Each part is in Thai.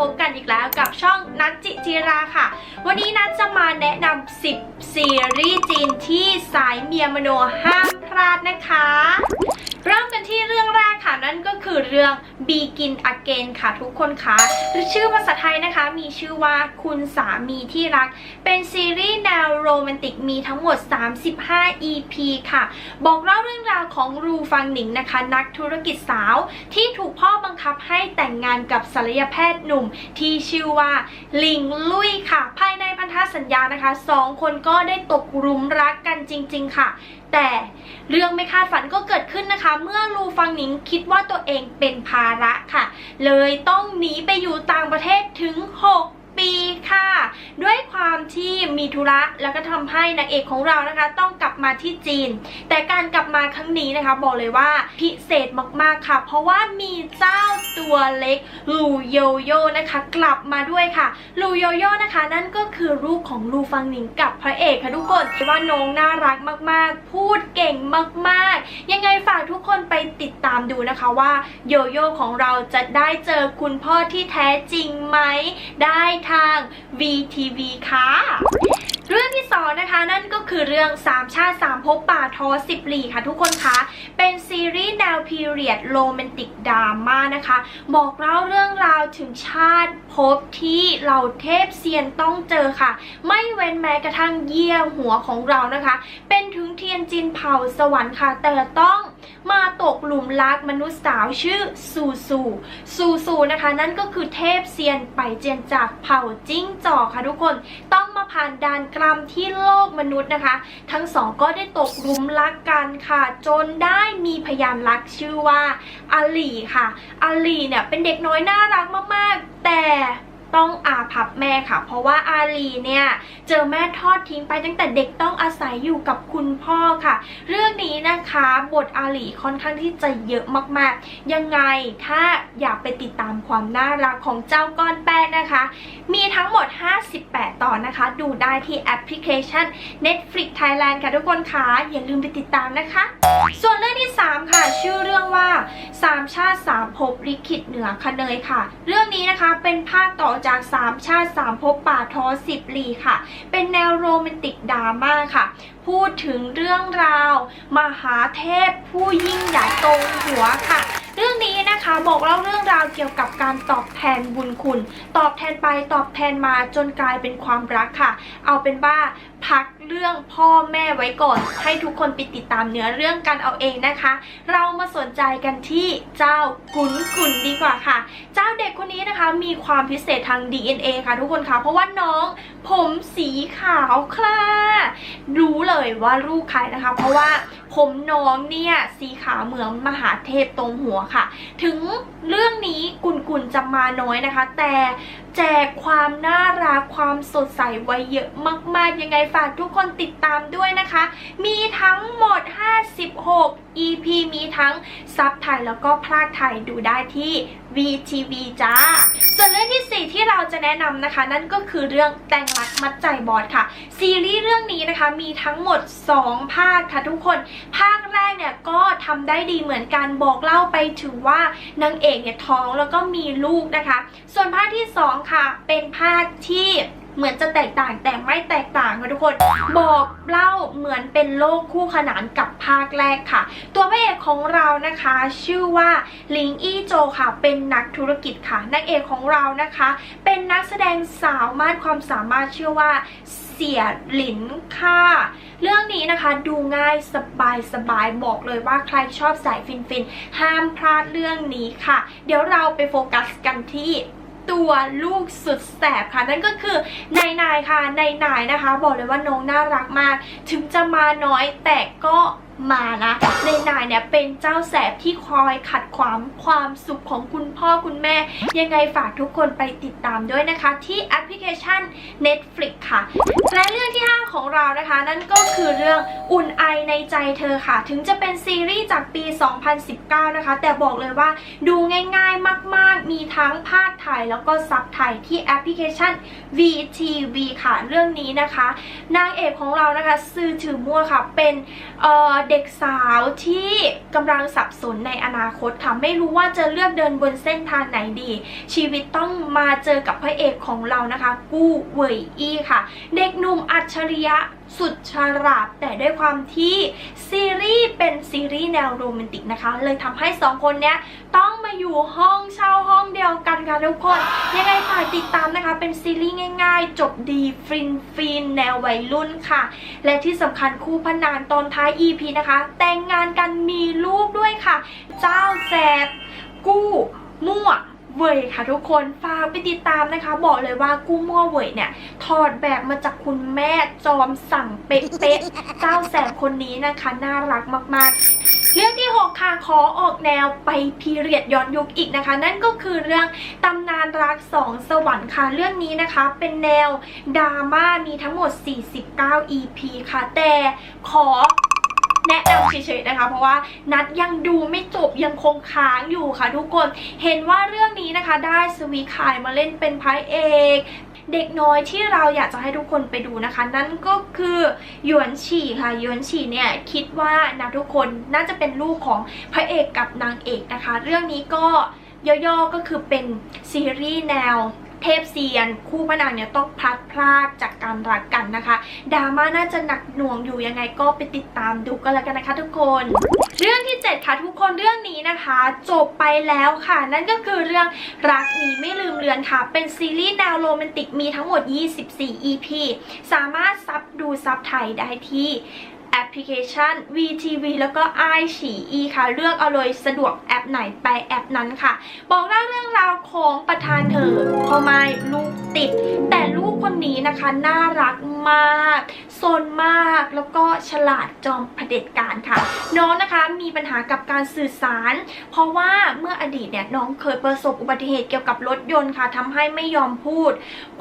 พบกันอีกแล้วกับช่องนัทจิจิราค่ะ วันนี้นัทจะมาแนะนำ10ซีรีส์จีนที่สายเมียมโนห้ามพลาดนะคะ เริ่มกันที่เรื่องแรกค่ะนั่นก็คือเรื่อง Begin Again ค่ะทุกคนคะชื่อภาษาไทยนะคะ มีชื่อว่าคุณสามีที่รัก เป็นซีรีส์แนวโรแมนติกมีทั้งหมด 35 EP ค่ะ บอกเล่าเรื่องราวของรูฟังหนิงนะคะ นักธุรกิจสาว ที่ถูกพ่อบังคับให้แต่งงานกับศัลยแพทย์หนุ่ม ที่ชื่อว่าลิงลุยค่ะ ภายในพันธสัญญานะคะสองคนก็ได้ตกหลุมรักกันจริง ๆ ค่ะ แต่เรื่องไม่คาดฝันก็เกิดขึ้นนะคะ เมื่อลูฟังหนิงคิดว่าตัวเองเป็นภาระค่ะ เลยต้องหนีไปอยู่ต่างประเทศถึง 6 ปีค่ะ ด้วย มีธุระแล้วก็ทำให้นางเอกของเรานะคะ ต้องกลับมาที่จีน แต่การกลับมาครั้งนี้นะคะบอกเลยว่าพิเศษมากๆค่ะ เพราะว่ามีเจ้าตัวเล็กลูโยโย่นะคะ กลับมาด้วยค่ะลูโยโย่นะคะ นั่นก็คือลูกของลูฟังหนิงกับพระเอกค่ะทุกคนว่าน้องน่ารักมากๆ พูดเก่งมากๆ ยังไงฝากทุกคนไปติดตามดูนะคะว่าโยโย่ของเราจะได้เจอคุณพ่อที่แท้จริงไหม ได้ทาง VTV ค่ะ เรื่องที่สองนะคะนั่นก็คือเรื่องสามชาติสามภพป่าทอสิบหลีค่ะทุกคนคะ เป็นซีรีส์แนวพีเรียดโรแมนติกดราม่านะคะ บอกเล่าเรื่องราวถึงชาติภพที่เหล่าเทพเซียนต้องเจอค่ะ ไม่เว้นแม้กระทั่งเยี่ยหัวของเรานะคะ เป็นถึงเทียนจินเผ่าสวรรค์ค่ะ แต่ต้อง มาตกหลุมรักมนุษย์สาวชื่อซูซูซูซูนะคะ นั่นก็คือเทพเซียนไปเจียนจากเผ่าจิ้งจอกค่ะทุกคนต้องมาผ่านด่านกรรมที่โลกมนุษย์นะคะ ทั้งสองก็ได้ตกหลุมรักกันค่ะ จนได้มีพยานรักชื่อว่าอาลีค่ะอาลีเนี่ยเป็นเด็กน้อยน่ารักมากๆ แต่ ต้องอาภัพแม่ค่ะ เพราะว่าอาลีเนี่ยเจอแม่ทอดทิ้งไปตั้งแต่เด็กต้องอาศัยอยู่กับคุณพ่อค่ะ เรื่องนี้นะคะบทอาลีค่อนข้างที่จะเยอะมากๆ ยังไงถ้าอยากไปติดตามความน่ารักของเจ้าก้อนแป้งนะคะ มีทั้งหมด 58 ตอนนะคะ ดูได้ที่แอปพลิเคชัน Netflix Thailand ค่ะทุกคนค่ะอย่าลืมไปติดตามนะคะ ส่วนเรื่องที่ 3 ค่ะ ชื่อเรื่องว่าสามชาติสามภพลิขิตเหนือคเนยค่ะ เรื่องนี้นะคะเป็นภาคต่อจากสามชาติสามภพป่าทอสิบลีค่ะ เป็นแนวโรแมนติกดราม่าค่ะ พูดถึงเรื่องราว มหาเทพผู้ยิ่งใหญ่ตรงหัวค่ะเรื่องนี้นะคะบอกเล่าเรื่องราวเกี่ยวกับการตอบแทนบุญคุณ ตอบแทนไปตอบแทนมาจนกลายเป็นความรักค่ะ เอาเป็นว่า พักเรื่องพ่อแม่ไว้ก่อน ให้ทุกคนไปติดตามเนื้อเรื่องกันเอาเองนะคะ เรามาสนใจกันที่เจ้ากุนกุนดีกว่าค่ะ เจ้าเด็กคนนี้นะคะ มีความพิเศษทาง DNA ค่ะ ทุกคนค่ะเพราะว่าน้อง ผมสีขาวค่ะรู้เลยว่าลูกใครนะคะ เพราะว่าผมน้องเนี่ยสีขาวเหมือนมหาเทพตรงหัวค่ะ ถึงเรื่องนี้กุนกุนจะมาน้อยนะคะ แต่แจกความน่ารักความสดใสไว้เยอะมากๆ ยังไงฝากทุกคนติดตามด้วยนะคะ มีทั้งหมด 56 EP มีทั้งซับไทยแล้วก็พลากไทยดูได้ที่ VTV จ้า ส่วนเรื่องที่ 4 ที่เราจะแนะนำนะคะ นั่นก็คือเรื่องแต่งรักมัดใจบอสค่ะ ซีรีส์เรื่องนี้นะคะมีทั้งหมด 2 ภาคค่ะทุกคน ภาคแรกเนี่ยก็ทำได้ดีเหมือนกันบอกเล่าไปถึงว่านางเอกเนี่ยท้องแล้วก็มีลูกนะคะ ส่วนภาคที่ 2 ค่ะ เป็นภาคที่ เหมือนจะแตกต่างแต่ไม่แตกต่างค่ะทุกคน บอกเล่าเหมือนเป็นโลกคู่ขนานกับภาคแรกค่ะ ตัวพระเอกของเรานะคะ ชื่อว่าลิงอี้โจค่ะ เป็นนักธุรกิจค่ะนางเอกของเรานะคะ เป็นนักแสดงสาวมากความสามารถชื่อว่าเสียหลินค่ะ เรื่องนี้นะคะดูง่ายสบายสบายบอกเลยว่าใครชอบสายฟินฟินๆห้ามพลาดเรื่องนี้ค่ะ เดี๋ยวเราไปโฟกัสกันที่ ตัวลูกสุดแสบค่ะนั่นก็คือนายนายค่ะนายนายนะคะ บอกเลยว่าน้องน่ารักมาก ถึงจะมาน้อยแต่ก็มานะนายนายเนี่ยเป็นเจ้าแสบที่คอยขัดขวางความสุขของคุณพ่อคุณแม่ ยังไงฝากทุกคนไปติดตามด้วยนะคะ ที่แอปพลิเคชัน Netflix ค่ะและเรื่องที่ เรานะคะ นั่นก็คือเรื่องอุ่นไอในใจเธอค่ะ ถึงจะเป็นซีรีส์จากปี 2019 นะคะ แต่บอกเลยว่าดูง่ายๆมาก ๆ มีทั้งภาคไทยแล้วก็ซับไทยที่แอปพลิเคชัน VTV ค่ะ เรื่องนี้นะคะ นางเอกของเรานะคะซื่อถือมั่วค่ะ เป็นเเด็กสาวที่กำลังสับสนในอนาคตค่ะ ไม่รู้ว่าจะเลือกเดินบนเส้นทางไหนดี ชีวิตต้องมาเจอกับพระเอกของเรานะคะ กู้เวยอี้ค่ะ เด็กหนุ่มอัจฉริยะสุดฉลาดแต่ด้วยความที่ซีรีส์เป็นซีรีส์แนวโรแมนติกนะคะ เลยทำให้สองคนเนี้ยต้องมาอยู่ห้องเช่าห้องเดียวกันค่ะทุกคน ยังไงฝากติดตามนะคะ เป็นซีรีส์ง่ายๆ จบดีฟินฟินแนววัยรุ่นค่ะ และที่สำคัญคู่พนานตอนท้าย EP นะคะ แต่งงานกันมีลูกด้วยค่ะ เจ้าแสบกู้มั่ว เว่ยค่ะทุกคนฝากไปติดตามนะคะ บอกเลยว่ากู้มั่วเว่ยเนี่ยถอดแบบมาจากคุณแม่จอมสั่งเป๊ะๆเจ้าแสบคนนี้นะคะ น่ารักมากๆ เรื่องที่ 6 ค่ะขอออกแนวไปพีเรียดย้อนยุคอีกนะคะ นั่นก็คือเรื่องตำนานรักสองสวรรค์ค่ะเรื่องนี้นะคะ เป็นแนวดราม่ามีทั้งหมด 49 EP ค่ะแต่ขอ แนะนำเฉยๆนะคะ เพราะว่านัดยังดูไม่จบยังคงค้างอยู่ค่ะทุกคนเห็นว่าเรื่องนี้นะคะได้สวีคายมาเล่นเป็นพระเอกเด็กน้อยที่เราอยากจะให้ทุกคนไปดูนะคะ นั่นก็คือหยวนฉี่ค่ะหยวนฉี่เนี่ยคิดว่านะทุกคนน่าจะเป็นลูกของพระเอกกับนางเอกนะคะ เรื่องนี้ก็ย่อๆก็คือเป็นซีรีส์แนว เทพเซียน คู่พระนางเนี่ยต้องพลัดพรากจากการรักกันนะคะดราม่าน่าจะหนักหน่วงอยู่ยังไงก็ไปติดตามดูกันแล้วกันนะคะ ทุกคน เรื่องที่ 7 ค่ะทุกคนเรื่องนี้นะคะ จบไปแล้วค่ะ นั่นก็คือเรื่องรักนี้ไม่ลืมเลือนค่ะ เป็นซีรีส์แนวโรแมนติกมีทั้งหมด 24 EP สามารถซับดูซับไทยได้ที่ แอปพลิเคชัน VTV แล้วก็ i ฉีอีค่ะ เลือกเอาเลยสะดวกแอปไหนไปแอปนั้นค่ะ บอกเล่าเรื่องราวของประธานเธอพ่อไม้ลูกติด แต่ลูกคนนี้นะคะ น่ารักมากซนมากแล้วก็ฉลาดจอมเผด็จการค่ะ น้องนะคะมีปัญหากับการสื่อสาร เพราะว่าเมื่ออดีตเนี่ยน้องเคยประสบอุบัติเหตุเกี่ยวกับรถยนต์ค่ะทำให้ไม่ยอมพูด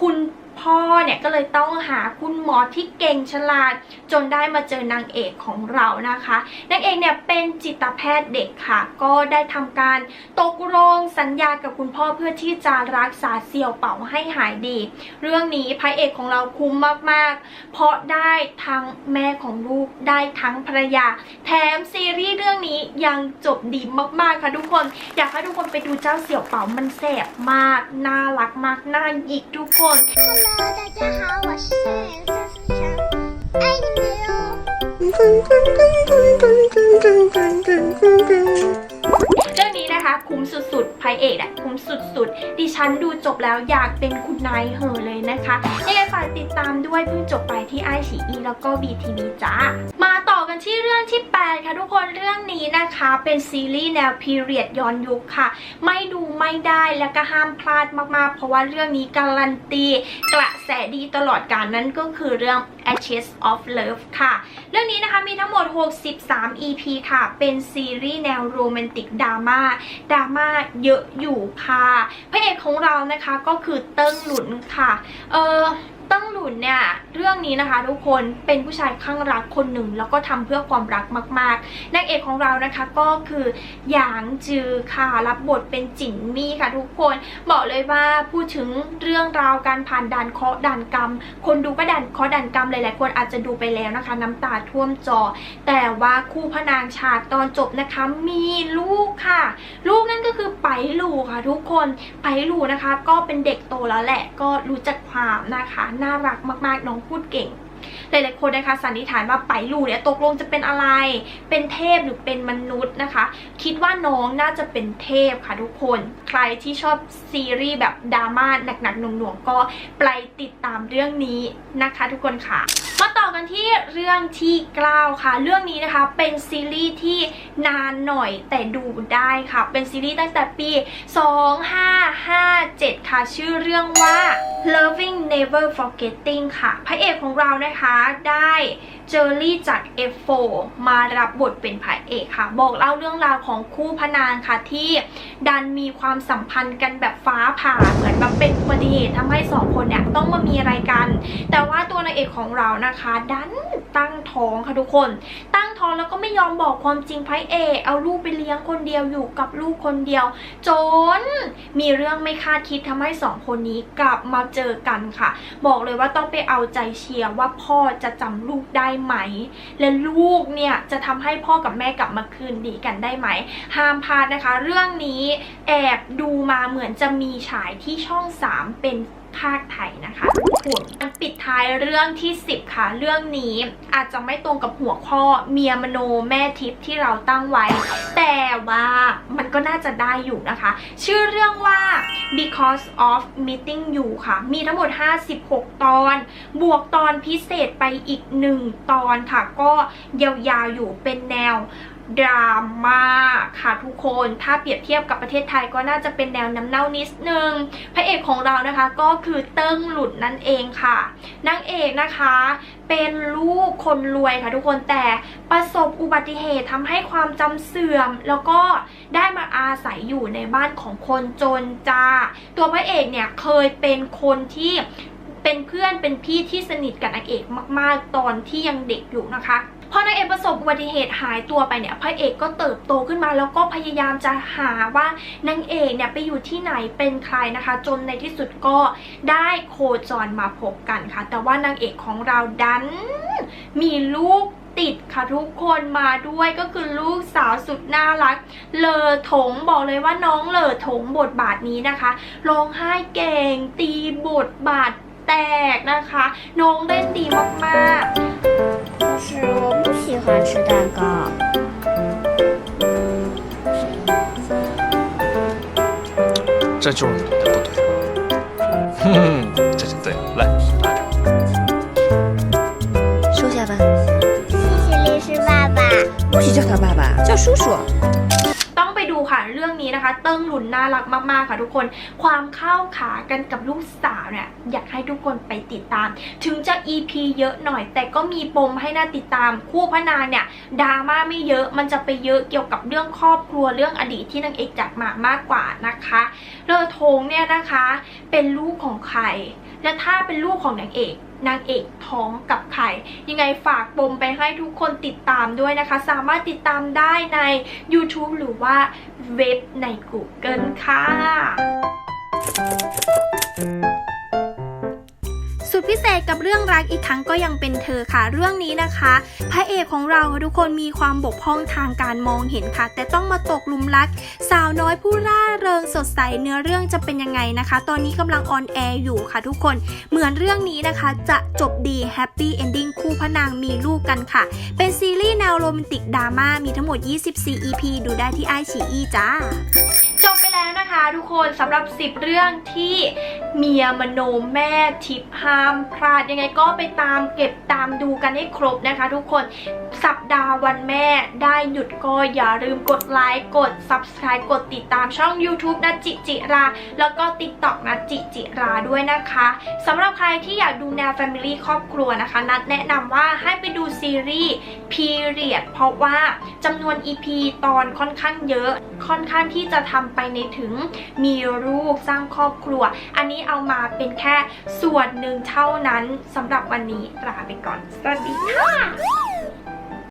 คุณ พ่อเนี่ยก็เลยต้องหาคุณหมอที่เก่งฉลาด จนได้มาเจอนางเอกของเรานะคะนางเอกเนี่ยเป็นจิตแพทย์เด็กค่ะ ก็ได้ทำการตกลงสัญญากับคุณพ่อเพื่อที่จะรักษาเสี่ยวเป่าให้หายดี เรื่องนี้พระเอกของเราคุ้มมากๆ เพราะได้ทั้งแม่ของลูกได้ทั้งภรรยา แถมซีรีส์เรื่องนี้ยังจบดีมากๆค่ะทุกคน อยากให้ทุกคนไปดูเจ้าเสี่ยวเป่ามันแสบมาก น่ารักมาก น่าหยิกทุกคน大家好，我是三十强，爱你们哟。 นะคะ คุ้มสุดๆพระเอกอะคุ้มสุดๆ ดิฉันดูจบแล้วอยากเป็นคุณนายเหอเลยนะคะยังไงฝากติดตามด้วยเพิ่งจบไปที่ไอชีอีแล้วก็ BTV จ้า มาต่อกันที่เรื่องที่ 8 ค่ะทุกคนเรื่องนี้นะคะ เป็นซีรีส์แนวพีเรียดย้อนยุคค่ะ ไม่ดูไม่ได้แล้วก็ห้ามพลาดมากๆ เพราะว่าเรื่องนี้การันตีกระแสดีตลอดการนั่นก็คือเรื่อง Ashes of Love ค่ะ เรื่องนี้นะคะมีทั้งหมด 63 EP ค่ะ เป็นซีรีส์แนวโรแมนติกดราม่าดราม่าเยอะอยู่ค่ะพระเอกของเรานะคะก็คือเติ้งหลุนค่ะ เออ ติ้งหลุนเนี่ยเรื่องนี้นะคะ ทุกคนเป็นผู้ชายข้างรักคนหนึ่ง แล้วก็ทำเพื่อความรักมากๆนางเอกของเรานะคะก็คือหยางจือค่ะรับบทเป็นจินมี่ค่ะ ทุกคนบอกเลยว่าพูดถึงเรื่องราวการผ่านด่านเคาะด่านกรรม คนดูก็ด่านเคาะด่านกรรมหลายๆคนอาจจะดูไปแล้วนะคะ น้ำตาท่วมจอ แต่ว่าคู่พระนางฉากตอนจบนะคะมีลูกค่ะ ลูกนั่นก็คือไปหลูค่ะ ทุกคนไปหลูนะคะ ก็เป็นเด็กโตแล้วแหละก็รู้จักความนะคะน่ารักมากๆ น้องพูดเก่ง หลายๆคนนะคะสันนิษฐานว่าไปลูเนี่ยตกลงจะเป็นอะไร เป็นเทพหรือเป็นมนุษย์นะคะ คิดว่าน้องน่าจะเป็นเทพค่ะทุกคน ใครที่ชอบซีรีส์แบบดราม่าหนักๆหน่วงๆก็ไปติดตามเรื่องนี้นะคะ ทุกคนค่ะ มาต่อกันที่เรื่องที่9ค่ะ เรื่องนี้นะคะเป็นซีรีส์ที่นานหน่อยแต่ดูได้ค่ะ เป็นซีรีส์ตั้งแต่ปี 2557 ค่ะ ชื่อเรื่องว่า Loving Never Forgetting ค่ะ พระเอกของเรานะคะได้เจอรี่จาก F4 มารับบทเป็นพระเอกค่ะ บอกเล่าเรื่องราวของคู่พนางค่ะที่ดันมีความสัมพันธ์กันแบบฟ้าผ่าเหมือนแบบเป็นอุบัติเหตุทำให้สองคนเนี่ยต้องมามีอะไรกัน แต่ว่าตัวนางเอกของเรานะคะ ดันตั้งท้องค่ะทุกคนตั้ง อแล้วก็ไม่ยอมบอกความจริงพระเอกเอาลูกไปเลี้ยงคนเดียวอยู่กับลูกคนเดียว จนมีเรื่องไม่คาดคิดทำให้สองคนนี้กลับมาเจอกันค่ะ บอกเลยว่าต้องไปเอาใจเชียร์ว่าพ่อจะจำลูกได้ไหม และลูกเนี่ยจะทำให้พ่อกับแม่กลับมาคืนดีกันได้ไหม ห้ามพลาดนะคะ เรื่องนี้แอบดูมาเหมือนจะมีฉายที่ช่อง 3 เป็น ภาคไทยนะคะทุกคนมันปิดท้ายเรื่องที่ 10 ค่ะ เรื่องนี้อาจจะไม่ตรงกับหัวข้อเมียมโนแม่ทิพย์ที่เราตั้งไว้ แต่ว่ามันก็น่าจะได้อยู่นะคะ ชื่อเรื่องว่า because of meeting you ค่ะ มีทั้งหมด 56 ตอน บวกตอนพิเศษไปอีก 1 ตอนค่ะ ก็ยาวๆอยู่เป็นแนว ดราม่าค่ะทุกคนถ้าเปรียบเทียบกับประเทศไทยก็น่าจะเป็นแนวน้ำเน่านิดนึงพระเอกของเรานะคะก็คือเติ้งหลุดนั่นเองค่ะนางเอกนะคะเป็นลูกคนรวยค่ะทุกคนแต่ประสบอุบัติเหตุทำให้ความจำเสื่อม แล้วก็ได้มาอาศัยอยู่ในบ้านของคนจนจ้า ตัวพระเอกเนี่ยเคยเป็นคนที่เป็นเพื่อนเป็นพี่ที่สนิทกับนางเอกมาก ๆ ตอนที่ยังเด็กอยู่นะคะ พอนางเอกประสบอุบัติเหตุหายตัวไปเนี่ยพระเอกก็เติบโตขึ้นมา แล้วก็พยายามจะหาว่านางเอกเนี่ยไปอยู่ที่ไหนเป็นใครนะคะ จนในที่สุดก็ได้โคจรมาพบกันค่ะ แต่ว่านางเอกของเราดันมีลูกติดค่ะทุกคนมาด้วยก็คือลูกสาวสุดน่ารัก เลอถงบอกเลยว่าน้องเลอถงบทบาทนี้นะคะร้องไห้เก่ง ตีบทบาท แตกนะคะ น้องเล่นดีมากๆ 可是我不喜欢吃蛋糕。这就是你的不对。哼哼，这就对了。来，拿着。收下吧，谢谢律师爸爸。不许叫他爸爸，叫叔叔。 นี้นะคะ เติ้งหลุนน่ารักมากๆค่ะทุกคน ความเข้าขากันกับลูกสาวเนี่ยอยากให้ทุกคนไปติดตาม ถึงจะ EP เยอะหน่อย แต่ก็มีปมให้น่าติดตาม คู่พระนางเนี่ยดราม่าไม่เยอะมันจะไปเยอะเกี่ยวกับเรื่องครอบครัวเรื่องอดีตที่นางเอกจากมามากกว่านะคะเลอทงเนี่ยนะคะ เป็นลูกของใคร และถ้าเป็นลูกของนางเอก นางเอกท้องกับไข่ ยังไงฝากปมไปให้ทุกคนติดตามด้วยนะคะ สามารถติดตามได้ใน YouTube หรือว่าเว็บใน Google ค่ะ สุดพิเศษกับเรื่องรักอีกครั้งก็ยังเป็นเธอค่ะ เรื่องนี้นะคะ พระเอกของเราทุกคนมีความบกพร่องทางการมองเห็นค่ะ แต่ต้องมาตกลุมรัก สาวน้อยผู้ร่าเริงสดใสเนื้อเรื่องจะเป็นยังไงนะคะ ตอนนี้กำลังออนแอร์อยู่ค่ะทุกคน เหมือนเรื่องนี้นะคะจะจบดีแฮปปี้เอนดิ้งคู่พระนางมีลูกกันค่ะ เป็นซีรีส์แนวโรแมนติกดราม่ามีทั้งหมด 24 EP ดูได้ที่ไอชีอีจ้าจบไป แล้วนะคะทุกคนสำหรับ 10 เรื่องที่เมียมโนแม่ทิพห้ามพลาดยังไงก็ไปตามเก็บตามดูกันให้ครบนะคะ ทุกคนสัปดาห์วันแม่ได้หยุดก็อย่าลืมกดไลค์กด Subscribe กดติดตามช่อง YouTube นะจิจิรา แล้วก็ TikTok นะจิจิราด้วยนะคะสำหรับใครที่อยากดูแนว Family ครอบครัวนะคะ นัดแนะนำว่าให้ไปดูซีรีส์ Period เพราะว่าจำนวน EP ตอนค่อนข้างเยอะ ค่อนข้างที่จะทำไปในถึงมีลูกสร้างครอบครัว อันนี้เอามาเป็นแค่ส่วนหนึ่งเท่านั้นสำหรับวันนี้ลาไปก่อน สวัสดีค่ะ